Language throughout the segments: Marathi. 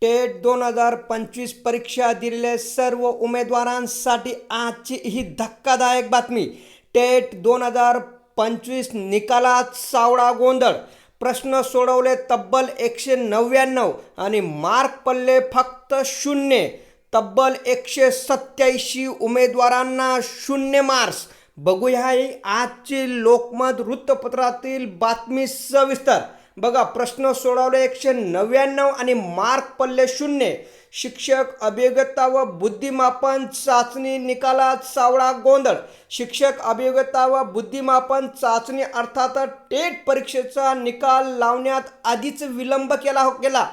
टेट दोन हजार पंचवीस परीक्षा दिलेल्या सर्व उमेदवारांसाठी आजची ही धक्कादायक बातमी. टेट दोन हजार पंचवीस निकालात सावळा गोंधळ. प्रश्न सोडवले तब्बल एकशे नव्याण्णव आणि मार्क पडले फक्त शून्य. तब्बल एकशे सत्याऐंशी उमेदवारांना शून्य मार्क्स. बघूया आजची लोकमत वृत्तपत्रातील बातमी सविस्तर. बघा प्रश्न सोडवले एकशे नव्याण्णव आणि मार्क पडले शून्य. शिक्षक अभियोग्यता व बुद्धिमापन चाचणी निकालात सावळा गोंधळ. शिक्षक अभियोग्यता व बुद्धिमापन चाचणी अर्थात टेट परीक्षेचा निकाल लावण्यात आधीच विलंब केला हो गेला.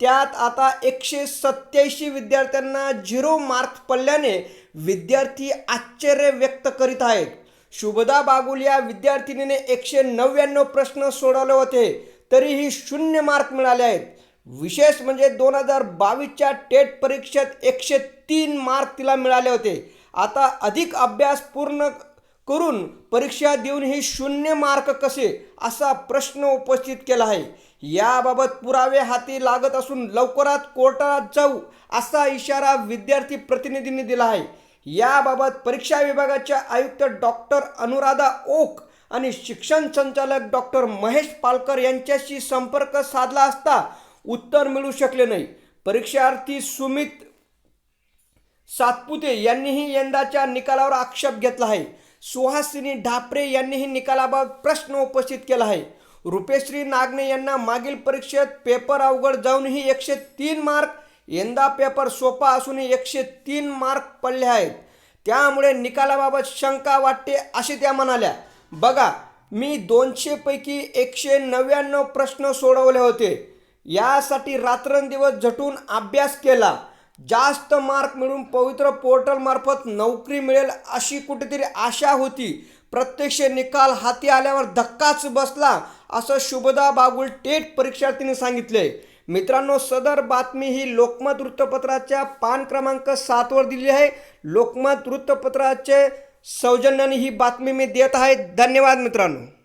त्यात आता एकशे सत्याऐंशी विद्यार्थ्यांना झिरो मार्क्स पडल्याने विद्यार्थी आश्चर्य व्यक्त करीत आहेत. शुभदा बागुल या विद्यार्थिनीने एकशे नव्याण्णव प्रश्न सोडवले होते. तरीही शून्य मार्क मिळाले आहेत. विशेष म्हणजे दोन हजार बावीसच्या टेट परीक्षेत एकशे तीन मार्क तिला मिळाले होते. आता अधिक अभ्यास पूर्ण करून परीक्षा देऊन ही शून्य मार्क कसे असा प्रश्न उपस्थित केला आहे. याबाबत पुरावे हाती लागत असून लवकरात कोर्टात जाऊ असा इशारा विद्यार्थी प्रतिनिधींनी दिला आहे. याबाबत परीक्षा विभागाच्या आयुक्त डॉक्टर अनुराधा ओक आणि शिक्षण संचालक डॉक्टर महेश पालकर यांच्याशी संपर्क साधला असता उत्तर मिळू शकले नाही. परीक्षार्थी सुमित सातपुते यांनीही यंदाच्या निकालावर आक्षेप घेतला आहे. सुहासिनी ढापरे यांनीही निकालाबाबत प्रश्न उपस्थित केला आहे. रुपेश्री नागने यांना मागील परीक्षेत पेपर अवघड जाऊनही एकशे तीन मार्क यंदा पेपर सोपा असूनही एकशे तीन मार्क पडले आहेत. त्यामुळे निकालाबाबत शंका वाटते असे त्या म्हणाल्या. बघा मी दोनशेपैकी एकशे नव्याण्णव प्रश्न सोडवले होते. यासाठी रात्रंदिवस झटून अभ्यास केला. जास्त मार्क मिळून पवित्र पोर्टलमार्फत नोकरी मिळेल अशी कुठेतरी आशा होती. प्रत्यक्ष निकाल हाती आल्यावर धक्काच बसला असं शुभदा बागुल टेट परीक्षार्थीने सांगितले. मित्रांनो सदर बातमी ही लोकमत वृत्तपत्राच्या पान क्रमांक सातवर दिली आहे. लोकमत वृत्तपत्राचे सौजन्याने ही बातमी मी देत आहे. धन्यवाद मित्रांनो.